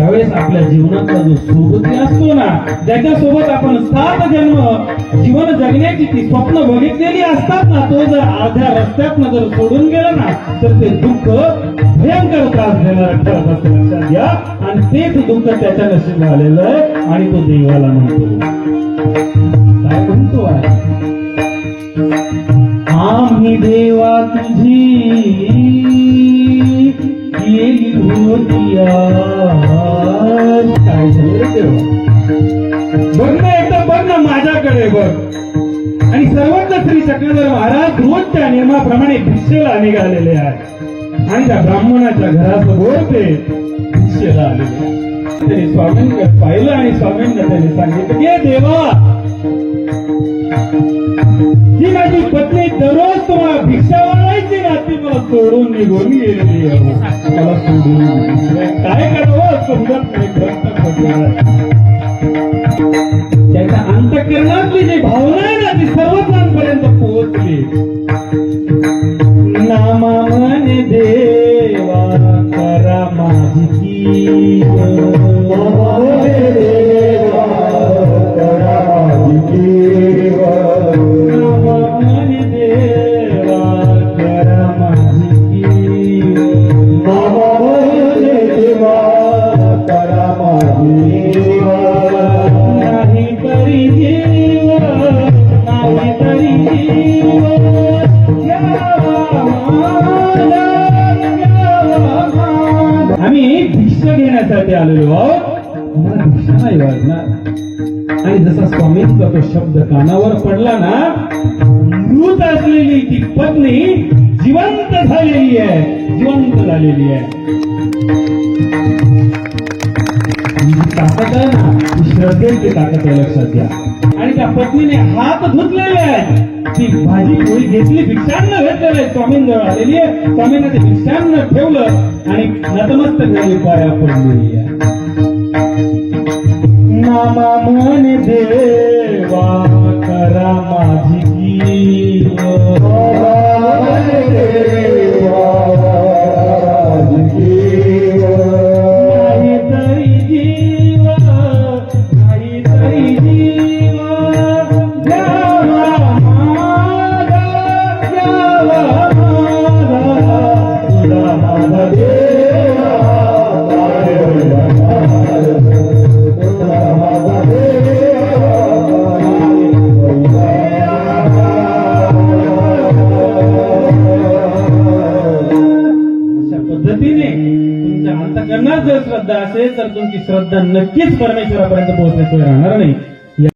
त्यावेळेस आपल्या जीवनाचा जो सोबती असतो ना ज्याच्यासोबत आपण सात जन्म जीवन जगण्याची ती स्वप्न बघितलेली असतात ना तो जर अर्ध्या रस्त्यात जर सोडून गेला ना तर ते दुःख भयंकर त्रास देणार ठरत लक्षात घ्या. आणि तेच दुःख त्याच्या नशीब झालेलं आहे आणि तो देवाला म्हणतो. काय म्हणतो आहे आम्ही देवा तुझी काय झालं रे बघ ना एकदा बघ ना माझ्याकडे बघ आणि सर्वत्र श्री चक्रधर महाराज रोज त्या नियमाप्रमाणे भिक्षेला निघालेले आहे आणि त्या ब्राह्मणाच्या घरासमोर ते भिक्षेला आलेले आहे. स्वामींकडे पाहिलं आणि स्वामींना त्यांनी सांगितलं की "हे देवा ही माझी पत्नी दररोज तुम्हाला भिक्षा सोडून निघून गेलेली त्याला सोडून काय करावं समजत नाही. त्याच्या अंतकरणातली जी भावना आहे ना ती सर्वजणांपर्यंत पोहोचली. नामा देवा करा माझी आम्ही भिक्षा घेण्यासाठी आलेलो आहोत. आम्हाला भिक्षा नाही वाटणार. आणि जसा स्वामींचा तो शब्द कानावर पडला ना मृत असलेली ती पत्नी जिवंत झालेली आहे. जिवंत झालेली आहे. ताकद आहे ना श्रद्धेची ताकद आहे लक्षात घ्या. आणि त्या पत्नीने हात धुतलेले आहेत. ती भाजी पोळी घेतली भिक्षांना घेतलेलं आहे स्वामींजवळ आलेली आहे स्वामींना ते भिक्षांना ठेवलं आणि नतमस्तक झाली पाया पडलेली आहे मामा मन देवा करा माझी कीव. तुमच्या अंतकरणात जर श्रद्धा असेल तर तुमची श्रद्धा नक्कीच परमेश्वरापर्यंत पोहोचण्याशिवाय राहणार नाही।